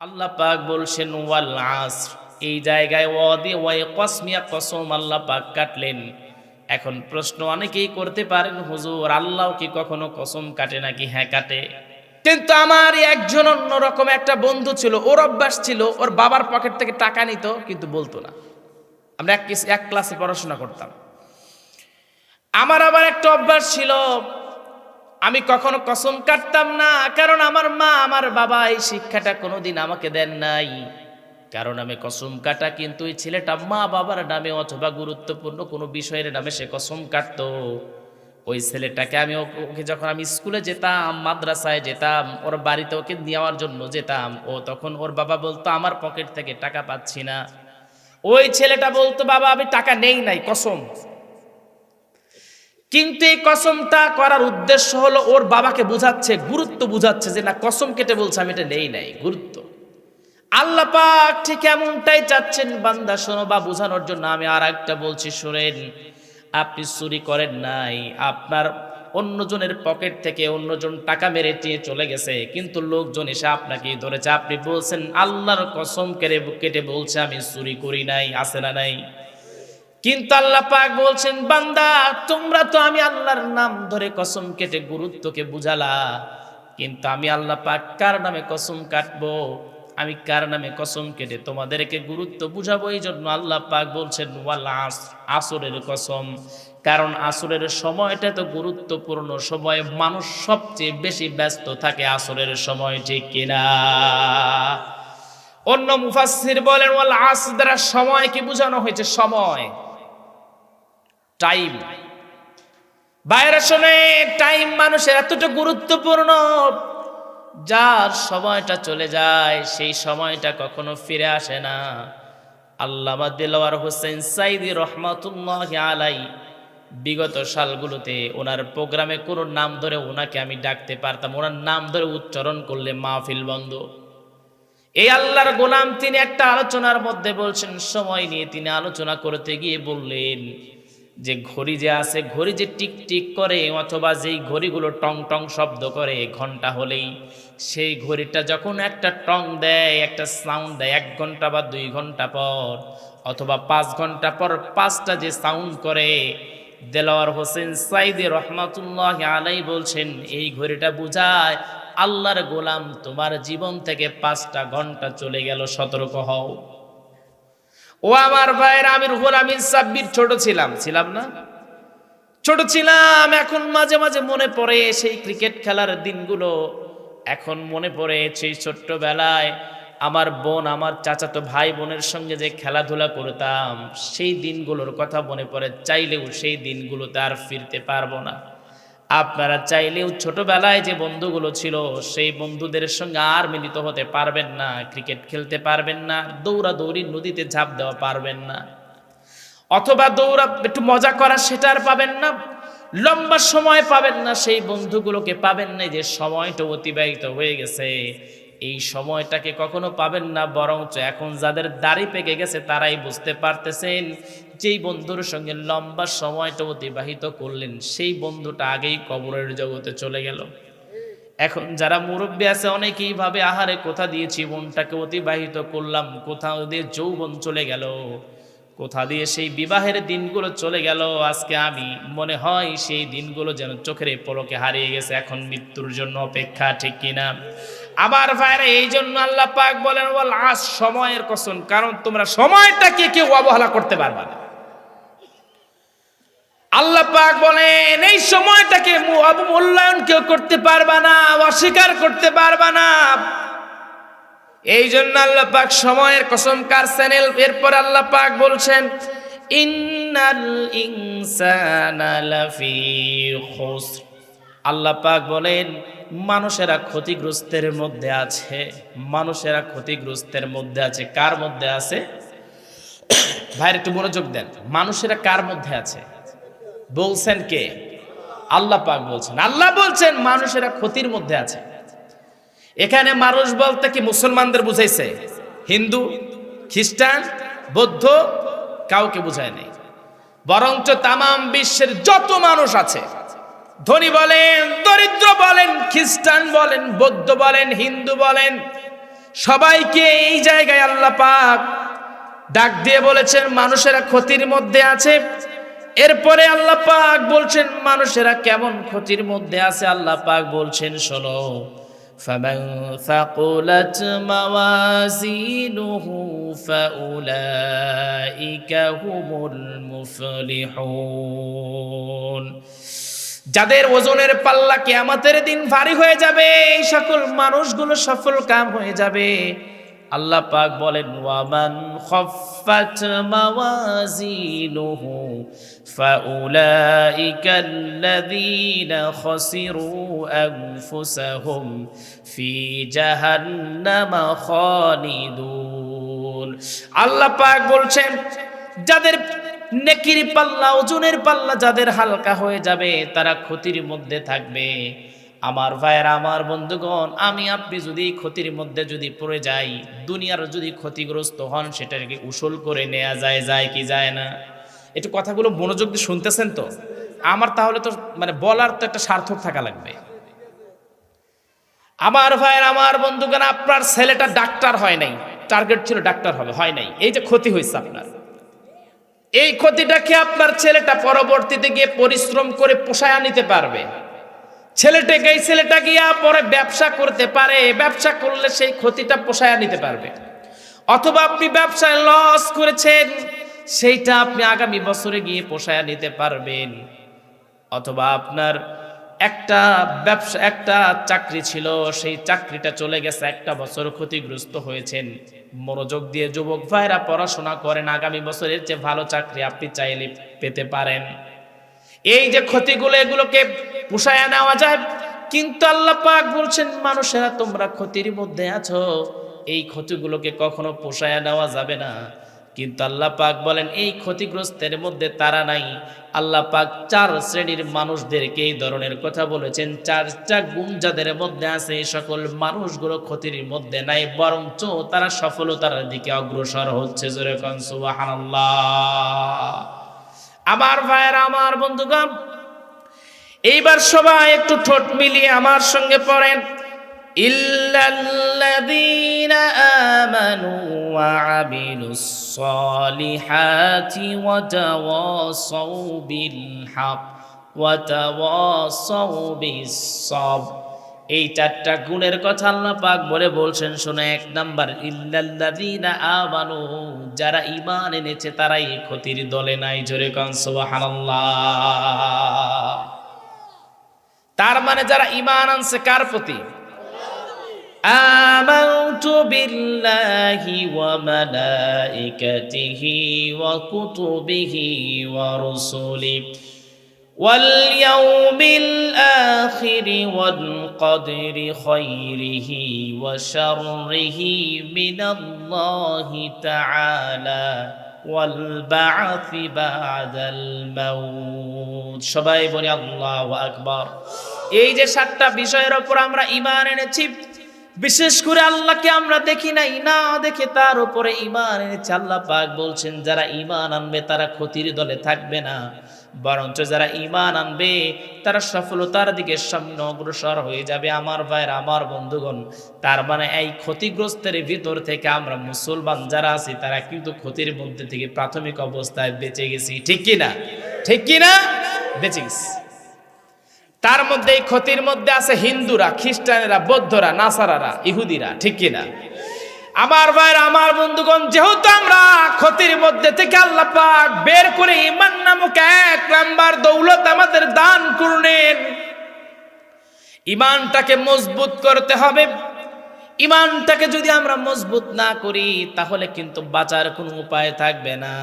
আল্লাহ পাক বলছেন, ওয়াল আসর। এই জায়গায় ওয়াদি ওয়াই কসমিয়া কসম আল্লাহ পাক কাটলেন। এখন প্রশ্ন, অনেকেই করতে পারেন, হুজুর, আল্লাহ কি কখনো কসম কাটে নাকি? হ্যাঁ কাটে। কিন্তু আমার একজন অন্যরকম একটা বন্ধু ছিল, ওর অভ্যাস ছিল, ওর বাবার পকেট থেকে টাকা নিত, কিন্তু বলতো না। আমরা এক এক ক্লাসে পড়াশোনা করতাম। আমার আবার একটা অভ্যাস ছিল আমি কখনো কসম কাটতাম না, কারণ আমার মা, আমার বাবা এই শিক্ষাটা কোনোদিন আমাকে দেন নাই। কারণ আমি কসম কাটা, কিন্তু ওই ছেলেটা মা বাবার নামে অথবা গুরুত্বপূর্ণ কোনো বিষয়ের নামে সে কসম কাটতো। ওই ছেলেটাকে আমি ওকে যখন আমি স্কুলে যেতাম, মাদ্রাসায় যেতাম, ওর বাড়িতে ওকে নেওয়ার জন্য যেতাম, ও তখন ওর বাবা বলতো, আমার পকেট থেকে টাকা পাচ্ছি না। ওই ছেলেটা বলতো, বাবা, আমি টাকা নেই নাই, কসম। কিন্তু এই কসমটা করার উদ্দেশ্য হলো ওর বাবাকে বুঝাচ্ছে, গুরুত্ব বুঝাচ্ছে যে না, কসম কেটে বলছে, আমি এটা নেই নাই, গুরুত্ব। আল্লাহ পাক ঠিক এমনটাই চাচ্ছেন, বান্দা শোনো বা বোঝানোর জন্য আমি আর একটা বলছি, শোনেন, আপনি চুরি করেন নাই, আপনার অন্যজনের পকেট থেকে অন্যজন টাকা মেরে নিয়ে চলে গেছে, কিন্তু লোকজন এসে আপনাকে ধরেছে। আপনি বলছেন, আল্লাহর কসম কেটে কেটে বলছে, আমি চুরি করি নাই, আছে না নাই? কিন্তু আল্লাহ পাক বলছেন, বান্দা, তোমরা তো আমি আল্লাহর নাম ধরে কসম কেটে গুরুত্বকে বুঝালা। কিন্তু আমি আল্লাহ পাক কার নামে কসম কাটবো? আমি কার নামে কসম কেটে তোমাদেরকে গুরুত্ব বুঝাবো? এই জন্য আল্লাহ পাক বলছেন, ওয়াল আস, আসরের কসম। কারণ আসরের সময়টা তো গুরুত্বপূর্ণ। সময় মানুষ সবচেয়ে বেশি ব্যস্ত থাকে আসরের সময়, ঠিক কিনা? অন্য মুফাসসির বলেন, ওয়াল আস, দ্বারা সময় কি বোঝানো হয়েছে? সময়। টাইম বাইরে শুনে টাইম মানুষের এতটা গুরুত্বপূর্ণ, যার সময়টা চলে যায়, সেই সময়টা কখনো ফিরে আসে না। আল্লামা দিলওয়ার হোসেন সাইদি রহমাতুল্লাহ আলাই বিগত সালগুলোতে ওনার প্রোগ্রামে কোনো নাম ধরে ওনাকে আমি ডাকতে পারতাম। ওনার নাম ধরে উচ্চারণ করলে মাহফিল বন্ধ। এই আল্লাহর গোলাম তিনি একটা আলোচনার মধ্যে বলছেন, সময় নিয়ে তিনি আলোচনা করতে গিয়ে বললেন যে ঘড়ি যে আছে, ঘড়ি যে টিক টিক করে, অথবা যেই ঘড়িগুলো টং টং শব্দ করে, ঘণ্টা হলেই, সেই ঘড়িটা যখন একটা টং দেয়, একটা সাউন্ড দেয়, এক ঘণ্টা বা দুই ঘণ্টা পর, অথবা পাঁচ ঘণ্টা পর পাঁচটা যে সাউন্ড করে দেলোয়ার হোসেন সাইদে রহমাতুল্লাহ আলাই বলছেন, এই ঘড়িটা বুঝায়, আল্লাহর গোলাম তোমার জীবন থেকে পাঁচটা ঘণ্টা চলে গেল, সতর্ক হও। ও আমার ভাইয়ের আমি রুহুল আমিন সাব্বির ছোট ছিলাম ছিলাম না? ছোট ছিলাম, এখন মাঝে মাঝে মনে পড়ে সেই ক্রিকেট খেলার দিনগুলো। এখন মনে পড়ে সেই ছোট্টবেলায় আমার বোন, আমার চাচাতো ভাই বোনের সঙ্গে যে খেলাধুলা করতাম, সেই দিনগুলোর কথা মনে পড়ে, চাইলেও সেই দিনগুলোতে আর ফিরতে পারব না। আপনারা চাইলেও ছোটবেলায় যে বন্ধুগুলো ছিল, সেই বন্ধুদের সঙ্গে আর মিলিত হতে পারবেন না, ক্রিকেট খেলতে পারবেন না, দৌড়াদৌড়ি নদীতে ঝাঁপ দেওয়া পারবেন না। অথবা দৌড়া, একটু মজা করা সেটা আর পাবেন না, লম্বা সময় পাবেন না, সেই বন্ধুগুলোকে পাবেন না যে সময়টা অতিবাহিত হয়ে গেছে। এই সময়টাকে কখনো পাবেন না, বরঞ্চ এখন যাদের দাড়ি পেকে গেছে, তারাই বুঝতে পারতেছেন যেই বন্ধুর সঙ্গে লম্বা সময়টা অতিবাহিত করলেন, সেই বন্ধুটা আগেই কবরের জগতে চলে গেল। এখন যারা মুরব্বী আছে, অনেকেই ভাবে, আহারে, কোথা দিয়ে জীবনটাকে অতিবাহিত করলাম? কোথাও দিয়ে যৌবন চলে গেল? কোথা দিয়ে সেই বিবাহের দিনগুলো চলে গেল? আজকে আমি, মনে হয় সেই দিনগুলো যেন চোখের পলকে হারিয়ে গেছে। এখন মৃত্যুর জন্য অপেক্ষা, ঠিক কিনা? আবার ভাইরা, এই জন্য আল্লাহ পাক বলেন বল আজ সময়ের কসম। কারণ তোমরা সময়টাকে কেউ অবহেলা করতে পারবে না। আল্লাহ পাক বলেন, এই সময়টাকে অবমূল্যায়ন কেউ করতে পারবা না অস্বীকার করতে পারবা না। এই জন্য আল্লাহ পাক সময়ের কসম কারছেন এরপর আল্লাহ পাক বলছেন আল্লাহ পাক বলেন, মানুষেরা ক্ষতিগ্রস্তের মধ্যে আছে। মানুষেরা ক্ষতিগ্রস্তের মধ্যে আছে। কার মধ্যে আছে? ভাইয়ের একটু মনোযোগ দেন। মানুষেরা কার মধ্যে আছে? বলছেন কে? আল্লাহ পাক বলছেন। আল্লাহ বলছেন, মানুষেরা ক্ষতির মধ্যে আছে। এখানে মানুষ বলতে কি মুসলমানদের বুঝাইছে? হিন্দু, খ্রিস্টান, বৌদ্ধ, কাউকে বুঝায় নাই। বরঞ্চ তামাম বিশ্বের যত মানুষ আছে, ধনী বলেন, দরিদ্র বলেন, খ্রিস্টান বলেন, বৌদ্ধ বলেন, হিন্দু বলেন, সবাইকে এই জায়গায় আল্লাহ পাক ডাক দিয়ে বলেছেন, মানুষেরা ক্ষতির মধ্যে আছে এরপরে আল্লাহ পাক বলছেন মানুষেরা কেমন ক্ষতির মধ্যে আছে আল্লাহ পাক বলছেন শোনো فمن ثقلت موازينه فأولئك هم المفلحون যাদের ওজনের পাল্লা কিয়ামতের দিন ভারী হয়ে যাবে এই সকল মানুষগুলো সফল কাম হয়ে যাবে আল্লাহ পাক বলেন, ওয়ামান খফফাত মাওয়াজিনুহু ফাউলাইকা আল্লাযীনা খাসিরু আনফুসাহুম ফি জাহান্নামা খালিদুন। আল্লাহ পাক বলছেন, যাদের নেকির পাল্লা, ওজনের পাল্লা যাদের হালকা হয়ে যাবে, তারা ক্ষতির মধ্যে থাকবে। আমার ভাইয়েরা, আমার বন্ধুগণ, আমি আপনি যদি ক্ষতির মধ্যে যদি পড়ে যাই, দুনিয়ার যদি ক্ষতিগ্রস্ত হন, সেটাকে উসুল করে নেওয়া যায় যায় কি যায় না? একটু কথাগুলো মনোযোগ দিয়ে শুনতেছেন তো? আমার তাহলে তো মানে বলার তো একটা সার্থক থাকা লাগবে। আমার ভাইয়ের, আমার বন্ধুগণ, আপনার ছেলেটা ডাক্তার হয় নাই। টার্গেট ছিল ডাক্তার হবে, হয় নাই। এই যে ক্ষতি হয়েছে আপনার। এই ক্ষতিটাকে আপনার ছেলেটা পরবর্তীতে গিয়ে পরিশ্রম করে পোষায় নিতে পারবে। ছেলেটাকে এই ছেলেটা গিয়া পরে ব্যবসা করতে পারে, ব্যবসা করলে সেই ক্ষতিটা পোষায় নিতে পারবে। অথবা আপনি ব্যবসায় লস করেছেন, সেইটা আপনি আগামী বছরে গিয়ে পোষায় নিতে পারবেন। অথবা আপনার একটা ব্যবসা, একটা চাকরি ছিল, সেই চাকরিটা চলে গেছে, একটা বছর ক্ষতিগ্রস্ত হয়েছেন। মনোযোগ দিয়ে যুবক ভাইরা পড়াশোনা করেন, আগামী বছরের চেয়ে ভালো চাকরি আপনি চাইলে পেতে পারেন। এই যে ক্ষতিগুলো, এগুলোকে পুষায়া নেওয়া যায়। কিন্তু আল্লাহ পাক বলছেন, মানুষেরা, তোমরা ক্ষতির মধ্যে আছো। এই ক্ষতিগুলোকে কখনো পোষায়া নেওয়া যাবে না। কিন্তু আল্লাহ পাক বলেন, এই ক্ষতিগ্রস্তের মধ্যে তারা নাই। আল্লাহ পাক চার শ্রেণির মানুষদেরকে এই ধরনের কথা বলেছেন। চারটা গুণ যাদের মধ্যে আছে, এই সকল মানুষগুলো ক্ষতির মধ্যে নাই, বরঞ্চ তারা সফলতার দিকে অগ্রসর হচ্ছে। জোরে কন সুবহানাল্লাহ। আমার ভাইয়ের, আমার বন্ধুগণ এইবার সবাই একটু ঠোঁট মিলিয়ে আমার সঙ্গে পড়েন। এই চারটা গুণের কথা আল্লাহ পাক বলে বলছেন, শোনো এক নাম্বার, ইল্লাল্লাযীনা আমানু, যারা ঈমান এনেছে তারাই ক্ষতির দলে নাই। জোরে কান সুবহানাল্লাহ। তার মানে যারা ঈমান আনছে কার প্রতি آمنت بالله وملائكته وكتبه ورسله واليوم الآخر والقدر خيره وشره من الله تعالى والبعث بعد الموت সবাই বলি আল্লাহু আকবার এই যে সাতটা বিষয়ের উপর আমরা ঈমান এনেছি বিশেষ করে আল্লাহকে আমরা দেখি নাই, না দেখে তার উপরে ইমান এনেছি। আল্লাহ পাক বলছেন, যারা ইমান আনবে তারা ক্ষতির দলে থাকবে না, বরঞ্চ যারা ইমান আনবে তারা সফলতার দিকে সামনে অগ্রসর হয়ে যাবে। আমার ভাইয়ের, আমার বন্ধুগণ, তার মানে এই ক্ষতিগ্রস্তের ভিতর থেকে আমরা মুসলমান যারা আছি, তারা কিন্তু ক্ষতির মধ্যে থেকে প্রাথমিক অবস্থায় বেঁচে গেছি। ঠিক কি না ঠিক কি না বেঁচে গেছি। তার মধ্যে এই ক্ষতির মধ্যে আছে হিন্দুরা, খ্রিস্টানেরা, বৌদ্ধরা, নাসারারা, ইহুদিরা, ঠিক কিনা? আমার ভাইয়ের, আমার বন্ধুগণ, যেহেতু আমরা ক্ষতির মধ্যে থেকে আল্লাহ পাক বের করে ইমান নামক এক নাম্বার দৌলত আমাদের দান করুন ইমানটাকে মজবুত করতে হবে। ইমানটাকে যদি আমরা মজবুত না করি, তাহলে কিন্তু বাঁচার কোনো উপায় থাকবে না।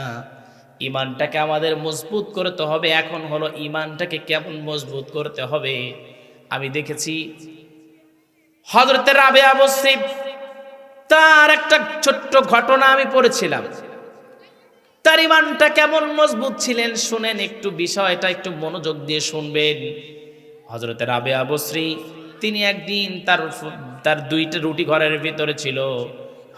ইমানটাকে আমাদের মজবুত করতে হবে। এখন হলো ইমানটাকে কেমন মজবুত করতে হবে? আমি দেখেছি হজরতের রাবে আবসিব তার একটা ছোট্ট ঘটনা আমি পড়েছিলাম। তার ইমানটা কেমন মজবুত ছিলেন? শুনেন একটু বিষয়টা, একটু মনোযোগ দিয়ে শুনবেন। হজরতের রাবে আবশ্রী তিনি একদিন তার তার দুইটা রুটি ঘরের ভিতরে ছিল।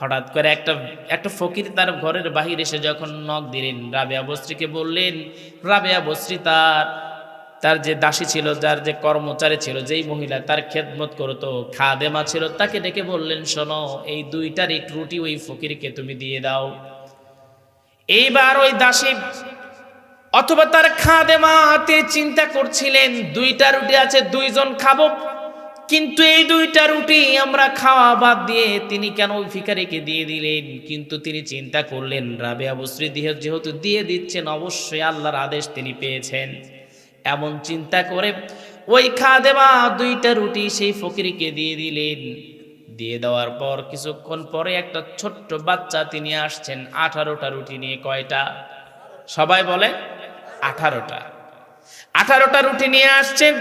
হঠাৎ করে একটা একটা ফকির তার ঘরের বাহির এসে যখন নখ দিলেন, রাবেয়া বস্ত্রীকে বললেন, রাবেয়া বস্ত্রী, তার তার যে দাসী ছিল, যার যে কর্মচারী ছিল, যেই মহিলা, তার খেদমত করতো খাদেমা ছিল, তাকে ডেকে বললেন, শোনো, এই দুইটার এক রুটি ওই ফকিরকে তুমি দিয়ে দাও। এইবার ওই দাসী অথবা তার খাদেমা, তিনি চিন্তা করছিলেন, দুইটা রুটি আছে, দুইজন খাব কিন্তু এই দুইটা রুটি আমরা খাওয়া বাদ দিয়ে তিনি কেন ওই ভিখারিকে দিয়ে দিলেন? কিন্তু তিনি চিন্তা করলেন রাবেয়া বসরি দিয়ে যেহেতু দিয়ে দিচ্ছেন, অবশ্যই আল্লাহর আদেশ তিনি পেয়েছেন। এমন চিন্তা করে ওই খাদেমা দুইটা রুটি সেই ফকিরকে দিয়ে দিলেন। দিয়ে দেওয়ার পর কিছুক্ষণ পরে একটা ছোট্ট বাচ্চা তিনি আসছেন, আঠারোটা রুটি নিয়ে। কয়টা? সবাই বলে আঠারোটা। আঠারোটা রুটি নিয়ে আসছেন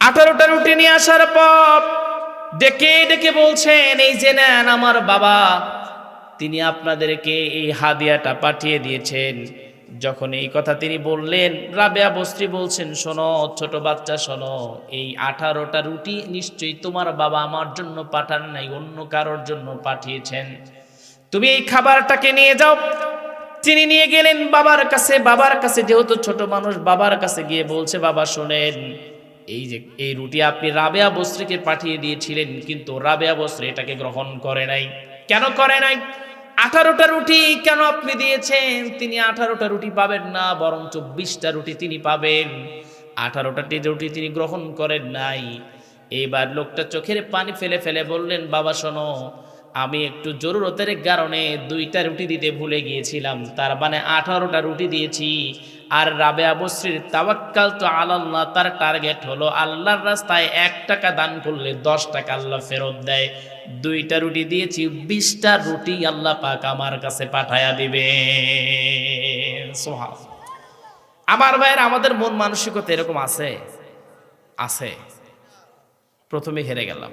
আঠারোটা রুটি নিয়ে আসার পর ডেকে ডেকে বলছেন, এই যে নেন আমার বাবা। তিনি আপনাদেরকে এই হাদিয়াটা পাঠিয়ে দিয়েছেন। যখন এই কথা তিনি বললেন, রাবেয়া বস্ত্রী বলছেন, শোনো, ছোট বাচ্চা, শোনো, এই আঠারোটা রুটি নিশ্চয়ই তোমার বাবা আমার জন্য পাঠান নাই, অন্য কারোর জন্য পাঠিয়েছেন। তুমি এই খাবারটাকে নিয়ে যাও। তিনি নিয়ে গেলেন বাবার কাছে বাবার কাছে যেহেতু ছোট মানুষ, বাবার কাছে গিয়ে বলছে, বাবা, শোনেন এই যে, এই রুটি আপনি রাবেয়া বস্ত্রীকে পাঠিয়ে দিয়েছিলেন, কিন্তু রাবেয়া বস্ত্রী এটাকে গ্রহণ করে নাই। কেন করে নাই? আঠারোটা রুটি কেন আপনি দিয়েছেন? তিনি আঠারোটা রুটি পাবেন না, বরং চব্বিশটা রুটি তিনি পাবেন। আঠারোটা রুটি তিনি গ্রহণ করেন নাই। এইবার লোকটা চোখের পানি ফেলে ফেলে বললেন, বাবা, শোনো, আমি একটু জরুরতের কারণে দুইটা রুটি দিতে ভুলে গিয়েছিলাম। তার মানে আঠারোটা রুটি দিয়েছি। আর রাবে আবশ্রীর তাওয়াক্কাল তো আল্লাহ তার টার্গেট হলো আল্লাহর রাস্তায় এক টাকা দান করলে দশ টাকা আল্লাহ ফেরত দেয়। দুইটা রুটি দিয়েছি, বিশটা রুটি আল্লাহ পাক আমার কাছে পাঠায়া দিবে। সোহাব আমার ভাইয়ের, আমাদের মন মানসিকতা এরকম আছে? আছে। প্রথমে হেরে গেলাম।